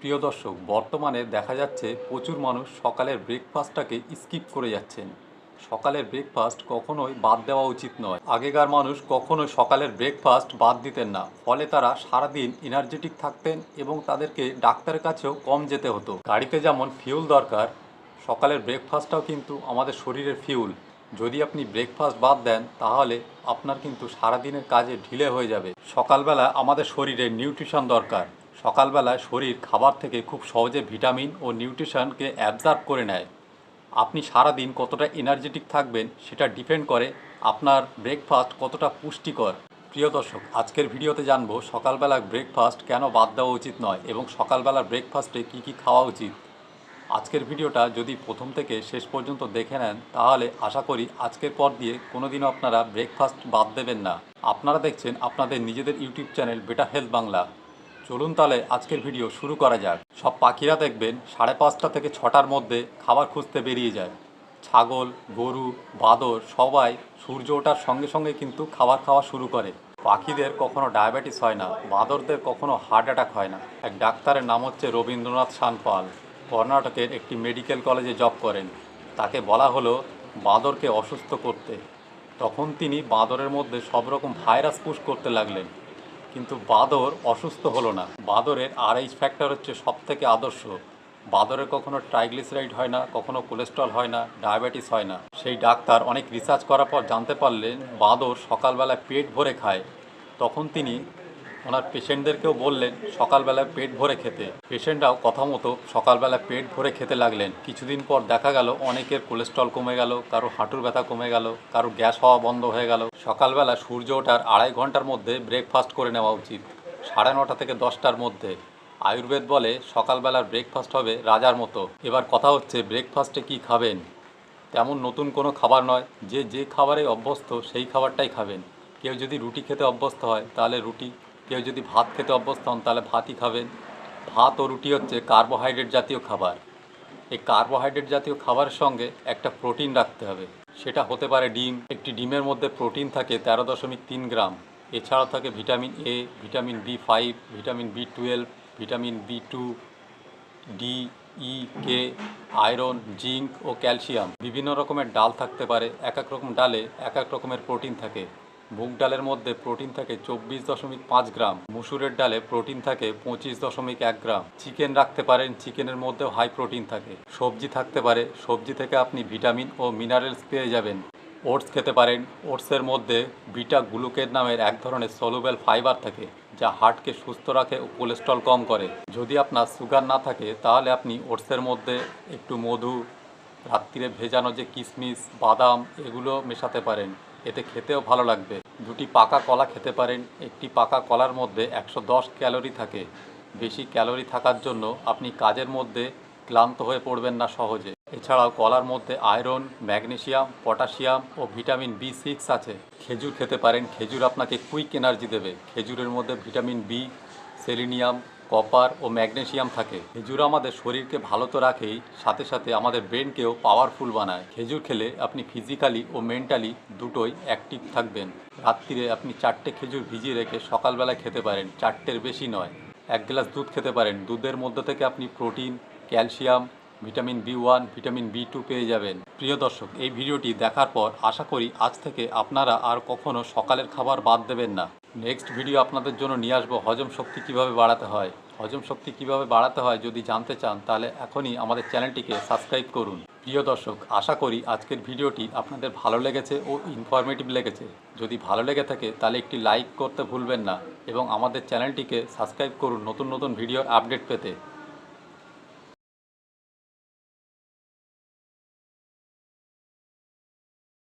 প্রিয় দর্শক, বর্তমানে দেখা যাচ্ছে প্রচুর মানুষ সকালের ব্রেকফাস্টটাকে স্কিপ করে যাচ্ছেন। সকালের ব্রেকফাস্ট কখনোই বাদ দেওয়া উচিত নয়। আগেকার মানুষ কখনোই সকালের ব্রেকফাস্ট বাদ দিতেন না। ফলে তারা সারাদিন এনার্জেটিক থাকতেন এবং তাদেরকে ডাক্তারের কাছেও কম যেতে হতো। গাড়িতে যেমন ফিউল দরকার, সকালের ব্রেকফাস্টটাও কিন্তু আমাদের শরীরের ফিউল যদি আপনি ব্রেকফাস্ট বাদ দেন, তাহলে আপনার কিন্তু সারাদিনের কাজে ঢিলে হয়ে যাবে। সকালবেলা আমাদের শরীরে নিউট্রিশন দরকার। সকালবেলায় শরীর, খাবার থেকে খুব সহজে ভিটামিন ও নিউট্রিশনকে অ্যাবজর্ব করে নেয়। আপনি সারাদিন কতটা এনার্জেটিক থাকবেন সেটা ডিপেন্ড করে আপনার ব্রেকফাস্ট কতটা পুষ্টিকর। প্রিয় দর্শক, আজকের ভিডিওতে জানব সকালবেলার ব্রেকফাস্ট কেন বাদ দেওয়া উচিত নয় এবং সকালবেলার ব্রেকফাস্টে কী কী খাওয়া উচিত। আজকের ভিডিওটা যদি প্রথম থেকে শেষ পর্যন্ত দেখে নেন, তাহলে আশা করি আজকের পর দিয়ে কোনোদিনও আপনারা ব্রেকফাস্ট বাদ দেবেন না। আপনারা দেখছেন আপনাদের নিজেদের YouTube channel better health Bangla. চলুন তাহলে আজকের ভিডিও শুরু করা যাক। সব পাখিরা দেখবেন সাড়ে পাঁচটা থেকে ছটার মধ্যে খাবার খুঁজতে বেরিয়ে যায়। ছাগল, গরু, বাদর সবাই সূর্য ওঠার সঙ্গে সঙ্গে কিন্তু খাবার খাওয়া শুরু করে। পাখিদের কখনো ডায়াবেটিস হয় না, বাঁদরদের কখনো হার্ট অ্যাটাক হয় না। এক ডাক্তারের নাম হচ্ছে রবীন্দ্রনাথ সানপাল। কর্ণাটকের একটি মেডিকেল কলেজে জব করেন। তাকে বলা হলো বাঁদরকে অসুস্থ করতে। তখন তিনি বাঁদরের মধ্যে সব রকম ভাইরাস পুশ করতে লাগলেন। কিন্তু বাদর অসুস্থ হলো না। বাদরের আরএইচ ফ্যাক্টর হচ্ছে সব থেকে আদর্শ। বাদরের কখনো ট্রাইগ্লিসারাইড হয় না, কখনো কোলেস্ট্রল হয় না, ডায়াবেটিস হয় না। সেই ডাক্তার অনেক রিসার্চ করার পর জানতে পারলেন, বাদর সকালবেলা পেট ভরে খায়। তখন তিনি ওনার পেশেন্টদেরকেও বললেন, সকালবেলায় পেট ভরে খেতে। পেশেন্টরাও কথা মতো সকালবেলায় পেট ভরে খেতে লাগলেন। কিছুদিন পর দেখা গেল, অনেকের কোলেস্ট্রল কমে গেল কারও হাঁটুর ব্যথা কমে গেল কারও গ্যাস হওয়া বন্ধ হয়ে গেল। সকালবেলা সূর্য ওঠার আড়াই ঘণ্টার মধ্যে ব্রেকফাস্ট করে নেওয়া উচিত, সাড়ে নটা থেকে দশটার মধ্যে। আয়ুর্বেদ বলে, সকালবেলার ব্রেকফাস্ট হবে রাজার মতো। এবার কথা হচ্ছে, ব্রেকফাস্টে কি খাবেন? তেমন নতুন কোনো খাবার নয়, যে যে খাবারে অভ্যস্ত সেই খাবারটাই খাবেন। কেউ যদি রুটি খেতে অভ্যস্ত হয়, তাহলে রুটি কেউ যদি ভাত খেতে অভ্যস্ত হন, তাহলে ভাতই খাবেন। ভাত ও রুটি হচ্ছে কার্বোহাইড্রেট জাতীয় খাবার। এই কার্বোহাইড্রেট জাতীয় খাবারের সঙ্গে একটা প্রোটিন রাখতে হবে। সেটা হতে পারে ডিম। একটি ডিমের মধ্যে প্রোটিন থাকে তেরো দশমিক তিন গ্রাম। এছাড়াও থাকে vitamin A vitamin B five vitamin B twelve vitamin B two D E K iron zinc O calcium বিভিন্ন রকমের ডাল থাকতে পারে। এক এক রকম ডালে এক এক রকমের প্রোটিন থাকে। মুগ ডালের মধ্যে প্রোটিন থাকে চব্বিশ দশমিক পাঁচ গ্রাম। মুসুরের ডালে প্রোটিন থাকে পঁচিশ দশমিক এক গ্রাম। চিকেন রাখতে পারেন, চিকেনের মধ্যেও হাই প্রোটিন থাকে। সবজি থাকতে পারে, সবজি থেকে আপনি ভিটামিন ও মিনারেলস পেয়ে যাবেন। ওটস খেতে পারেন, ওটসের মধ্যে বিটা গ্লুকেন নামের এক ধরনের সলুবেল ফাইবার থাকে, যা হার্টকে সুস্থ রাখে ও কোলেস্ট্রল কম করে। যদি আপনার সুগার না থাকে, তাহলে আপনি ওটসের মধ্যে একটু মধু, রাত্রিরে ভেজানো যে কিশমিশ বাদাম, এগুলো মেশাতে পারেন। এতে খেতেও ভালো লাগবে। দুটি পাকা কলা খেতে পারেন। একটি পাকা কলার মধ্যে একশো দশ ক্যালোরি থাকে। বেশি ক্যালোরি থাকার জন্য আপনি কাজের মধ্যে ক্লান্ত হয়ে পড়বেন না সহজে। এছাড়াও কলার মধ্যে আয়রন, ম্যাগনেসিয়াম, পটাশিয়াম ও ভিটামিন বি সিক্স আছে। খেজুর খেতে পারেন। খেজুর আপনাকে কুইক এনার্জি দেবে। খেজুরের মধ্যে ভিটামিন বি, সেলিনিয়াম কপার ও ম্যাগনেশিয়াম থাকে। খেজুর আমাদের শরীরকে ভালো তো রাখেই, সাথে সাথে আমাদের ব্রেনকেও পাওয়ারফুল বানায়। খেজুর খেলে আপনি ফিজিক্যালি ও মেন্টালি দুটোই অ্যাক্টিভ থাকবেন। রাত্রিরে আপনি চারটে খেজুর ভিজিয়ে রেখে সকালবেলায় খেতে পারেন। চারটের বেশি নয়, এক গ্লাস দুধ খেতে পারেন। দুধের মধ্যে থেকে আপনি protein, calcium vitamin B one, vitamin B two পেয়ে যাবেন। প্রিয় দর্শক, এই ভিডিওটি দেখার পর আশা করি আজ থেকে আপনারা আর কখনো সকালের খাবার বাদ দেবেন না। নেক্সট ভিডিও আপনাদের জন্য নিয়ে আসব হজম শক্তি কীভাবে বাড়াতে হয়। হজম শক্তি কীভাবে বাড়াতে হয় যদি জানতে চান, তাহলে এখনই আমাদের চ্যানেলটিকে সাবস্ক্রাইব করুন। প্রিয় দর্শক, আশা করি আজকের ভিডিওটি আপনাদের ভালো লেগেছে ও ইনফরমেটিভ লেগেছে। যদি ভালো লেগে থাকে, তাহলে একটি লাইক করতে ভুলবেন না এবং আমাদের চ্যানেলটিকে সাবস্ক্রাইব করুন নতুন নতুন ভিডিওর আপডেট পেতে।